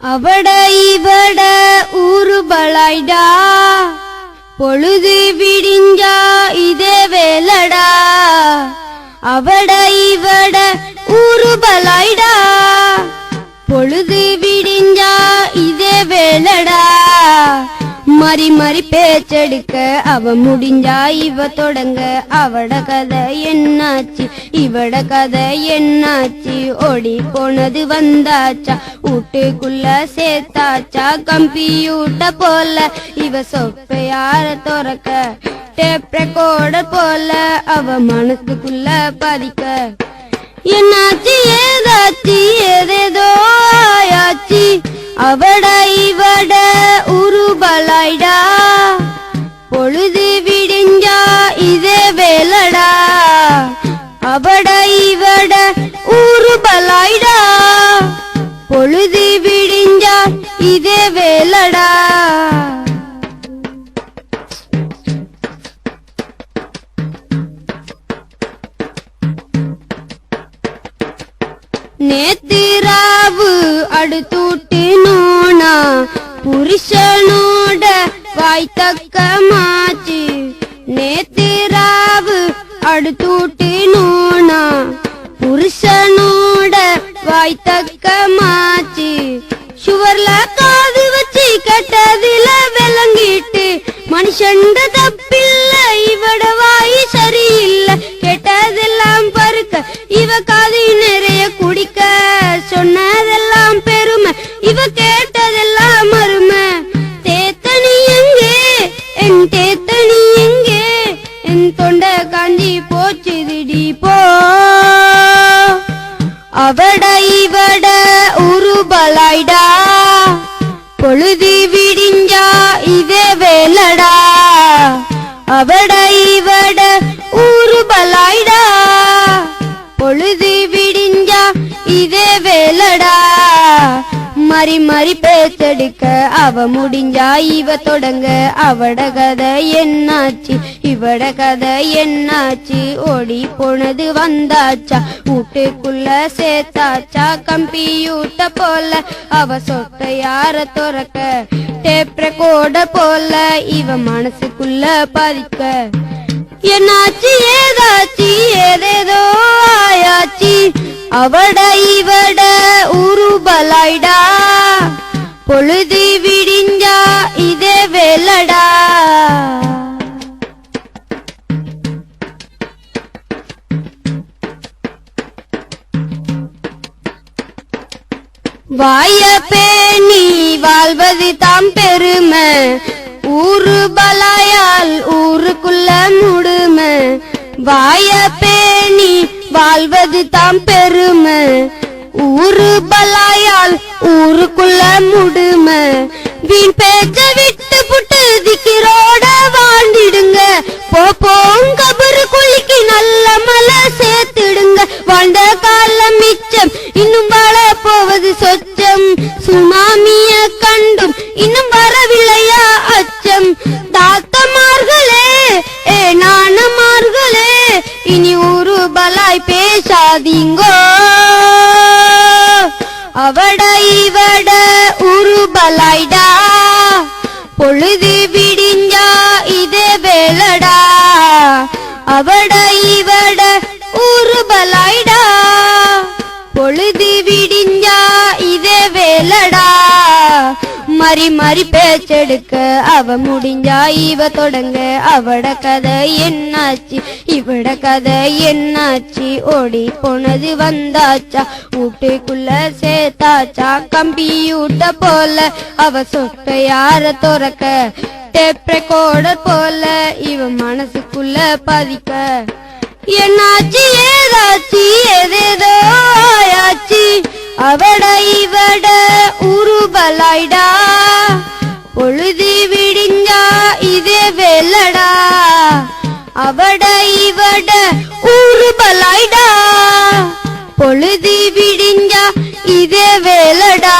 அவட இவட ஊருபலாய்டா பொழுது விடிஞ்சா இதே வேலடா. அவட இவட ஊருபலாய்டா பொழுது விடிஞ்சா இதே வேலடா. மாறி மாறி பேச்செடுக்க அவ முடிஞ்சா இவ தொடங்க. அவட கதை என்னாச்சு? இவட கதை என்னாச்சு? ஓடி போனது வந்தாச்சா? வீட்டுக்குள்ள சேர்த்தாச்சா? கம்பியூட்ட போல இவ சொப்பையார துறக்க. டேப் ரெக்கார்டர் போல அவ மனசுக்குள்ள பதிக்க. என்னாச்சு? ஏதாச்சு? ஏதேதோ ஆயாச்சு? அவட இதே வேலடா நேத்திராவு அடுத்தூட்டு நோனா புருஷனோட வாய்த்தக்க மாச்சு நேத்திராவு அடுத்தூட்டு நோனா புருஷனோட வாய்த்தக்க மாச்சு சுவர்ல கேட்டதில விளங்கிட்டு மனுஷண்ட தப்பில்ல இவட வாய் சரியில்லை. கேட்டதெல்லாம் பருக்க இவ காது நிறைய குடிக்க. சொன்னதெல்லாம் பெருமை இவ கேட்டதெல்லாம் அருமை தேத்தனி எங்கே? என் தேத்தனி எங்கே? என் தொண்டை காந்தி போச்சு திடி போ. அவட இவட உருபலாய்டா பொழுதி அவட இவட உருபலாய்டா பொழுது விடிஞ்சா இதே வேலடா. மறி மறி பேச்செடுக்க அவ முடிஞ்சா இவ தொடங்க. அவட கதை என்னாச்சு? இவட கதை என்னாச்சு? ஓடி போனது வந்தாச்சா? வீட்டுக்குள்ள சேர்த்தாச்சா? கம்பியூட்ட போல அவ சொட்ட யார துறக்க? டேப் போல இவ மனசுக்குள்ள பதிக்க. என்னாச்சு ஏதாச்சு ஏதேதோ ஆயாச்சு. அவட இவட உருபலாய்டா. பொழுது விடிஞ்சா இதே வேலடா. வாய பேணி வாழ்வது தாம் பெருமை. ஊரு பலாயால் ஊருக்குள்ள முடுமை. வாய பேணி வாழ்வது தாம் பெருமை. ஊரு பலாயால் ஊருக்குள்ள முடுமை. வீண் பேச்ச விட்டு புட்டு வெளிச்சம். இன்னும் வாழ போவது சொச்சம். சுனாமிய கண்டும் இன்னும் வரவில்லையா அச்சம். தாத்தமார்களே ஏ நாணமார்களே இனி ஒரு பலாய் பேசாதீங்கோ. அவட இவட உருபலாய்டா பொழுது விடிஞ்சா இதே வேலடா அவட இவட மாறி மாறி பேச்செடுக்க. அவ முடிஞ்சா இவ தொடங்க. அவட கதை என்னாச்சு? இவட கதை என்னாச்சு? ஓடி போனது வந்தாச்சா? வீட்டுக்குள்ள சேர்த்தாச்சா? கம்பியூட்ட போல. அவ சொட்ட யார துறக்க? டேப் ரெக்கார்டர் போல. இவ மனசுக்குள்ள பதிக்க. என்னாச்சு? ஏதாச்சு? எதேதோ ஆயாச்சு. அவட இவட ஊர் அவட இவட உருபலாய்டா பொழுதி விடிஞ்சா இதே வேலடா.